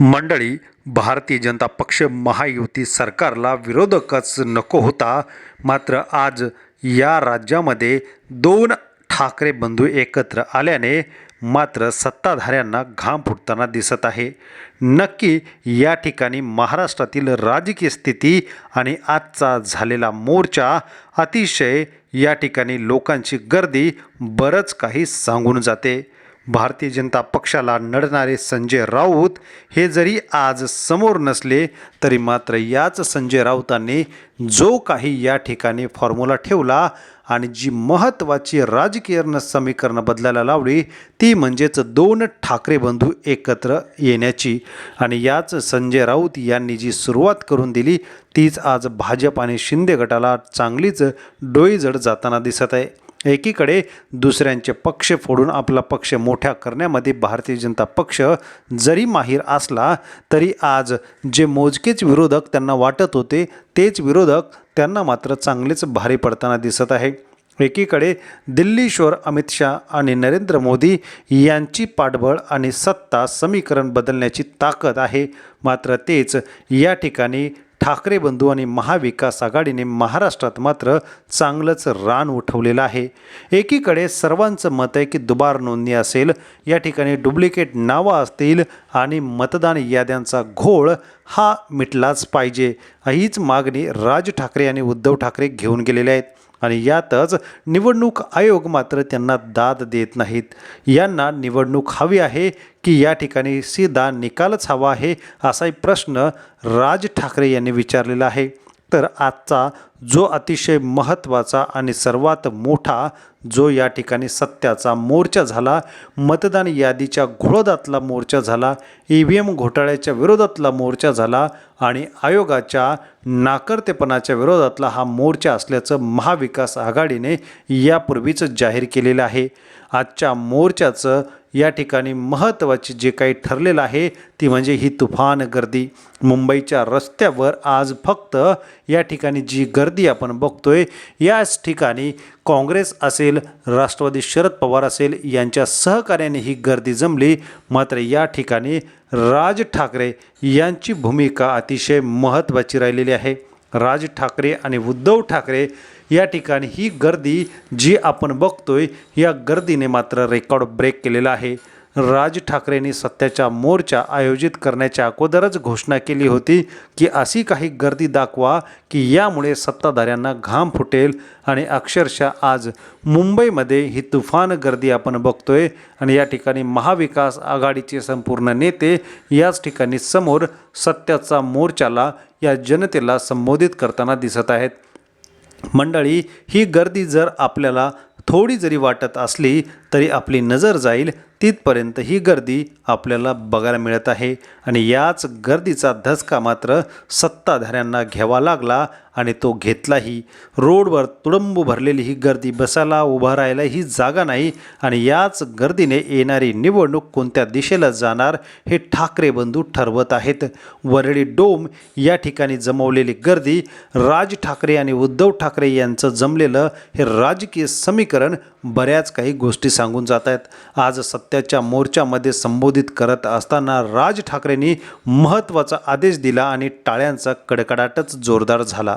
मंडळी भारतीय जनता पक्ष महायुती सरकारला विरोधकच नको होता. मात्र आज या राज्यामध्ये दोन ठाकरे बंधू एकत्र आल्याने मात्र सत्ताधाऱ्यांना घाम फुटताना दिसत आहे. नक्की या ठिकाणी महाराष्ट्रातील राजकीय स्थिती आणि आजचा झालेला मोर्चा अतिशय या ठिकाणी लोकांची गर्दी बरंच काही सांगून जाते. भारतीय जनता पक्षाला नडणारे संजय राऊत हे जरी आज समोर नसले तरी मात्र याच संजय राऊतांनी जो काही या ठिकाणी फॉर्म्युला ठेवला आणि जी महत्त्वाची राजकीय समीकरणं बदलायला लावली ती म्हणजेच दोन ठाकरे बंधू एकत्र येण्याची. आणि याच संजय राऊत यांनी जी सुरुवात करून दिली तीच आज भाजप आणि शिंदे गटाला चांगलीच डोईजड जाताना दिसत आहे. एकीकडे दुसऱ्यांचे पक्ष फोडून आपला पक्ष मोठ्या करण्यामध्ये भारतीय जनता पक्ष जरी माहीर असला तरी आज जे मोजकेच विरोधक त्यांना वाटत होते तेच विरोधक त्यांना मात्र चांगलेच भारी पडताना दिसत आहे. एकीकडे दिल्लीश्वर अमित शहा आणि नरेंद्र मोदी यांची पाठबळ आणि सत्ता समीकरण बदलण्याची ताकद आहे मात्र तेच या ठिकाणी ठाकरे बंधू आणि महाविकास आघाडीने महाराष्ट्रात मात्र चांगलंच रान उठवलेलं आहे. एकीकडे सर्वांचं मत आहे की दुबार नोंदणी असेल या ठिकाणी डुप्लिकेट नावं असतील आणि मतदान याद्यांचा घोळ हा मिटलाच पाहिजे. हीच मागणी राज ठाकरे आणि उद्धव ठाकरे घेऊन गेलेले आहेत. आणि यातच निवडणूक आयोग मात्र त्यांना दाद देत नाहीत. यांना निवडणूक हवी आहे की या ठिकाणी सीधा निकालच हवा आहे असाही प्रश्न राज ठाकरे यांनी विचारलेला आहे. तर आजचा जो अतिशय महत्त्वाचा आणि सर्वात मोठा जो या ठिकाणी सत्याचा मोर्चा झाला मतदान यादीच्या घोळदातला मोर्चा झाला ई व्ही एम घोटाळ्याच्या विरोधातला मोर्चा झाला आणि आयोगाच्या नाकर्तेपणाच्या विरोधातला हा मोर्चा असल्याचं महाविकास आघाडीने यापूर्वीच जाहीर केलेलं आहे. आजच्या मोर्चाचं या ठिकाणी महत्त्वाची जे काही ठरलेलं आहे ती म्हणजे ही तुफान गर्दी. मुंबईच्या रस्त्यावर आज फक्त या ठिकाणी जी गर्दी गर्दी आपण बघतोय. याच ठिकाणी काँग्रेस असेल राष्ट्रवादी शरद पवार असेल यांच्या सहकार्याने ही गर्दी जमली. मात्र या ठिकाणी राज ठाकरे यांची भूमिका अतिशय महत्त्वाची राहिलेली आहे. राज ठाकरे आणि उद्धव ठाकरे या ठिकाणी ही गर्दी जी आपण बघतोय या गर्दीने मात्र रेकॉर्ड ब्रेक केलेला आहे. राज ठाकरेंनी सत्याच्या मोर्चा आयोजित करण्याच्या अगोदरच घोषणा केली होती की अशी काही गर्दी दाखवा की यामुळे सत्ताधाऱ्यांना घाम फुटेल. आणि अक्षरशः आज मुंबईमध्ये ही तुफान गर्दी आपण बघतोय. आणि या ठिकाणी महाविकास आघाडीचे संपूर्ण नेते याच ठिकाणी समोर सत्याचा मोर्चाला या जनतेला संबोधित करताना दिसत आहेत. मंडळी ही गर्दी जर आपल्याला थोडी जरी वाटत असली तरी आपली नजर जाईल. तिथपर्यंत ही गर्दी आपल्याला बघायला मिळत आहे. आणि याच गर्दीचा धसका मात्र सत्ताधाऱ्यांना घ्यावा लागला. आणि तो घेतलाही. रोडवर तुडंब भरलेली ही गर्दी बसायला उभा राहायला ही जागा नाही आणि याच गर्दीने येणारी निवडणूक कोणत्या दिशेला जाणार हे ठाकरे बंधू ठरवत आहेत. वरळी डोम या ठिकाणी जमवलेली गर्दी राज ठाकरे आणि उद्धव ठाकरे यांचं जमलेलं हे राजकीय समीकरण बऱ्याच काही गोष्टी सांगून जात आहेत. आज सत्याच्या मोर्चामध्ये संबोधित करत असताना राज ठाकरेंनी महत्त्वाचा आदेश दिला आणि टाळ्यांचा कडकडाटच जोरदार झाला.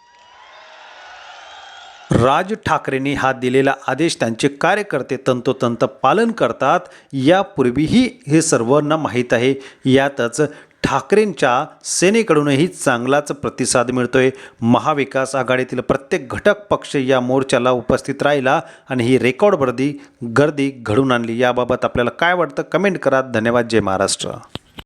राज ठाकरेंनी हा दिलेला आदेश त्यांचे कार्यकर्ते तंतोतंत पालन करतात यापूर्वीही हे सर्वांना माहीत आहे. यातच ठाकरेंच्या सेनेकडूनही चांगलाच प्रतिसाद मिळतोय. महाविकास आघाडीतील प्रत्येक घटक पक्ष या मोर्चाला उपस्थित राहिला आणि ही रेकॉर्ड गर्दी गर्दी घडून आणली. याबाबत आपल्याला काय वाटतं? कमेंट करा. धन्यवाद. जय महाराष्ट्र.